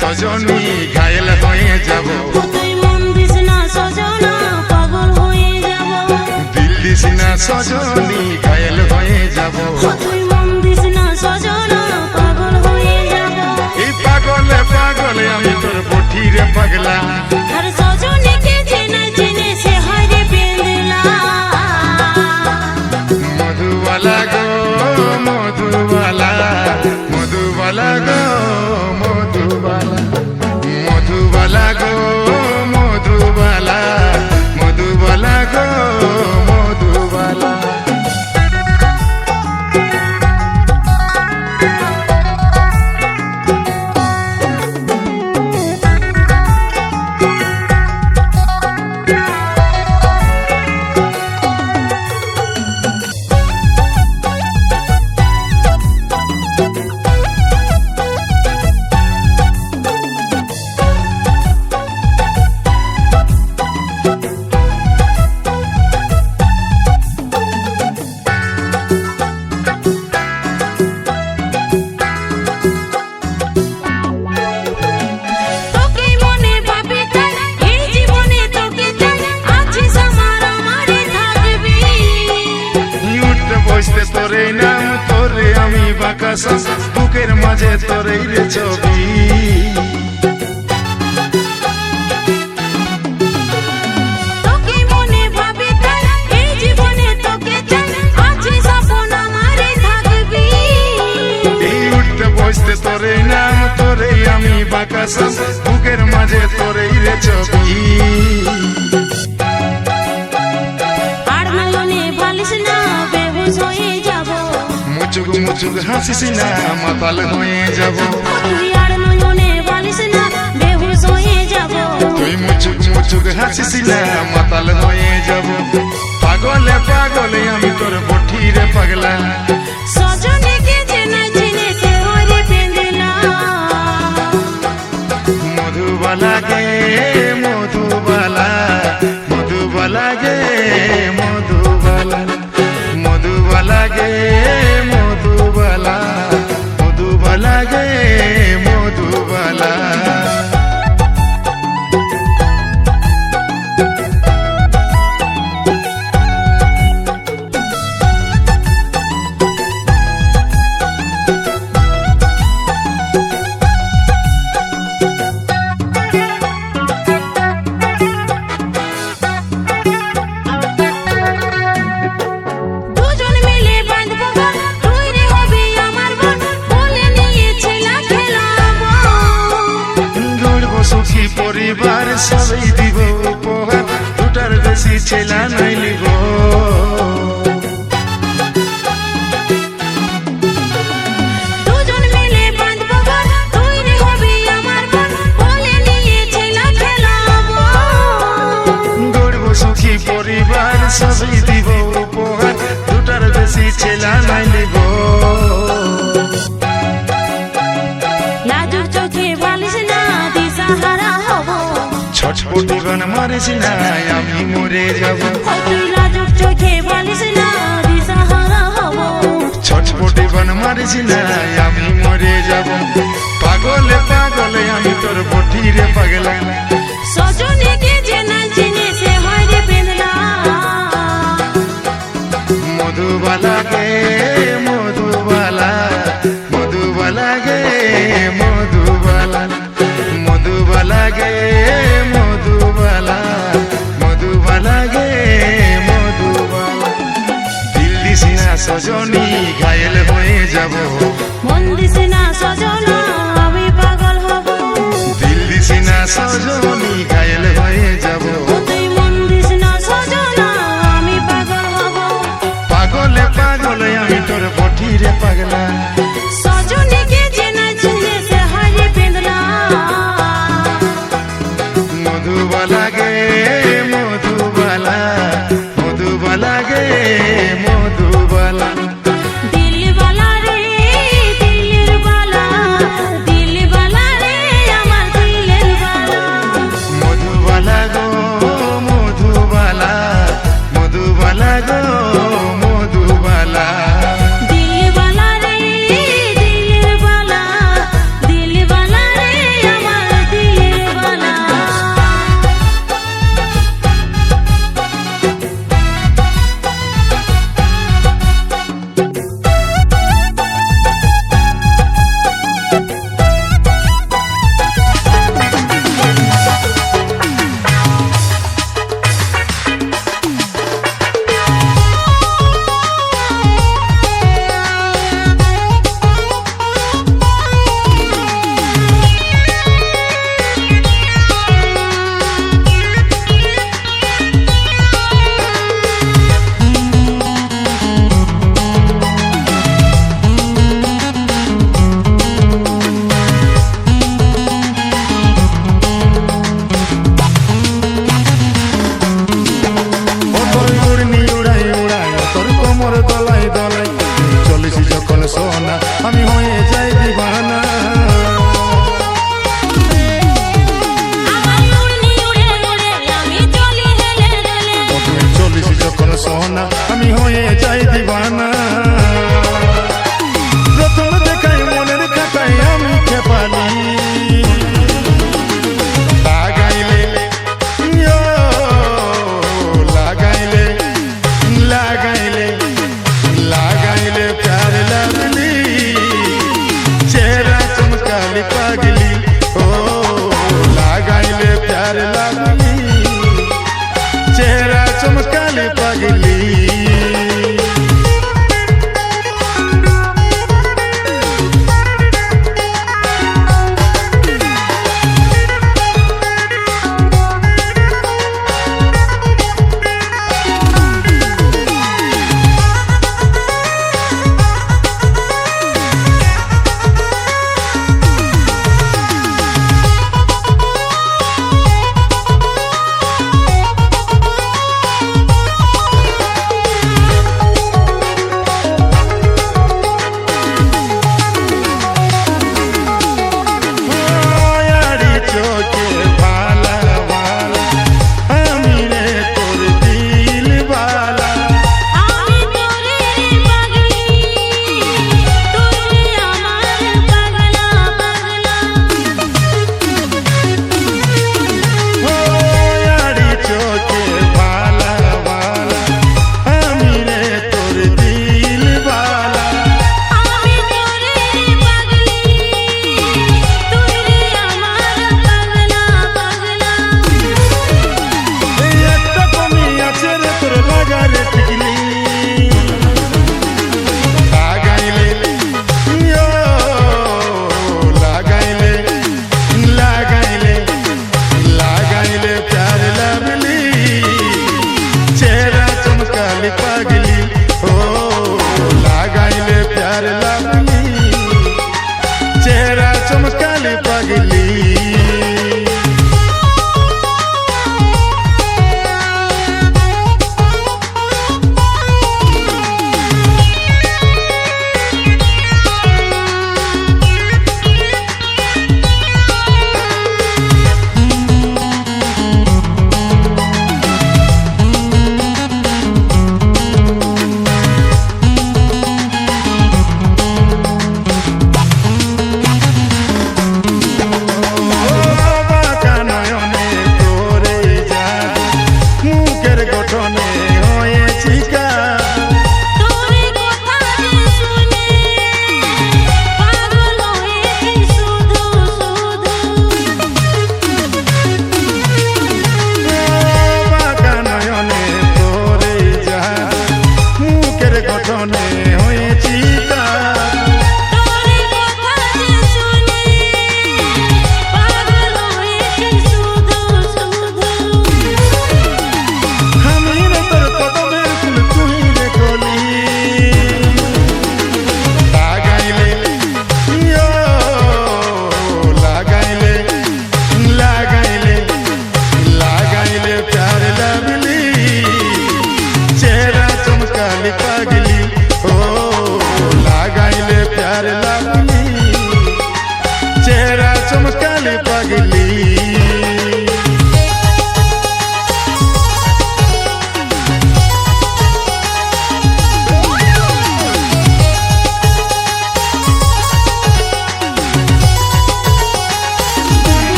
সজনী ঘায়েল হয়ে যাব। তুই মন দিস না সজনা ঘায়েল হয়ে যাব। এই পাগলে পাগলে আমি তোর বঠিরে পাগলা। আমি বাকাস বুকের মাঝে তোরে রে ছবি। এই এই উঠতে বসতে তোরে নাম তোরে আমি বাকাস বুকের মাঝে তোরে রে ছবি। মুচুক মুচুক হাসিস না মাতাল হয়ে যাব। তুই আর নয়নে বালিশ না বেহুশ হয়ে যাব। তুই মুচুক মুচুক হাসিস না মাতাল হয়ে যাব। পাগলে পাগলে আমি তোর বঠিরে পাগলা। ছটপটি গান মারিস না আমি মরে যাব। লাজুক চোখে না দিশাহারা হব। মারিস না আমি মরে যাব। পাগলে পাগলে আমি তোর বটিরে পাগলা। সজনীকে চেনা চিনে সে হয় রে পেন্দলা মধুবালা সজনী ঘায়েল হয়ে যাব। মন দিস না সজনা আমি পাগল হব। দিল্লি না সজনী ঘায়েল হয়ে যাব। তুই মন দিস না সজনা আমি পাগল হব। পাগলে পাগলে আমি তোর বটিরে পাগলা।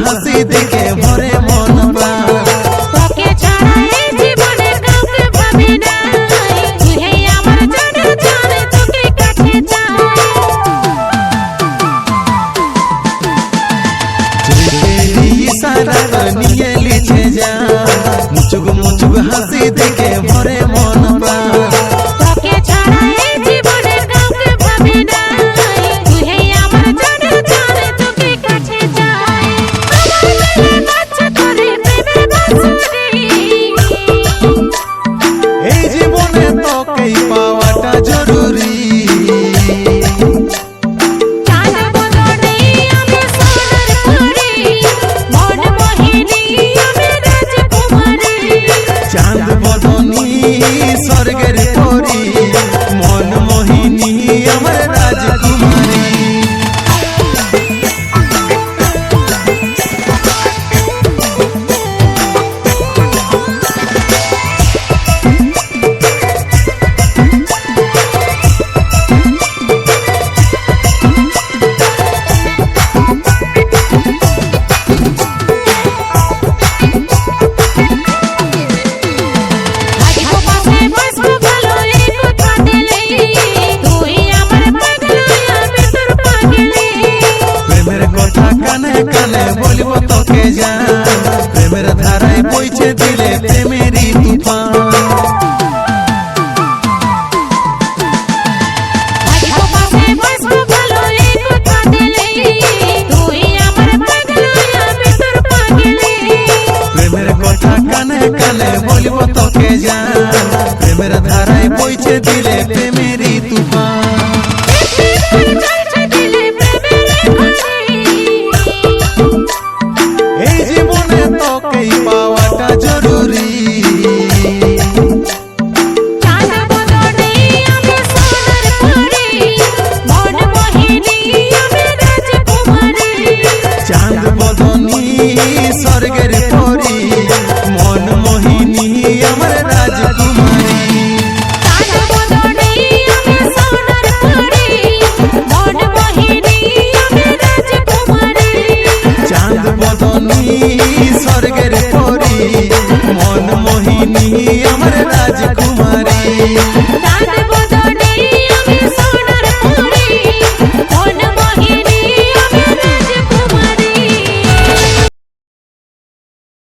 হাসি দেখে ভরে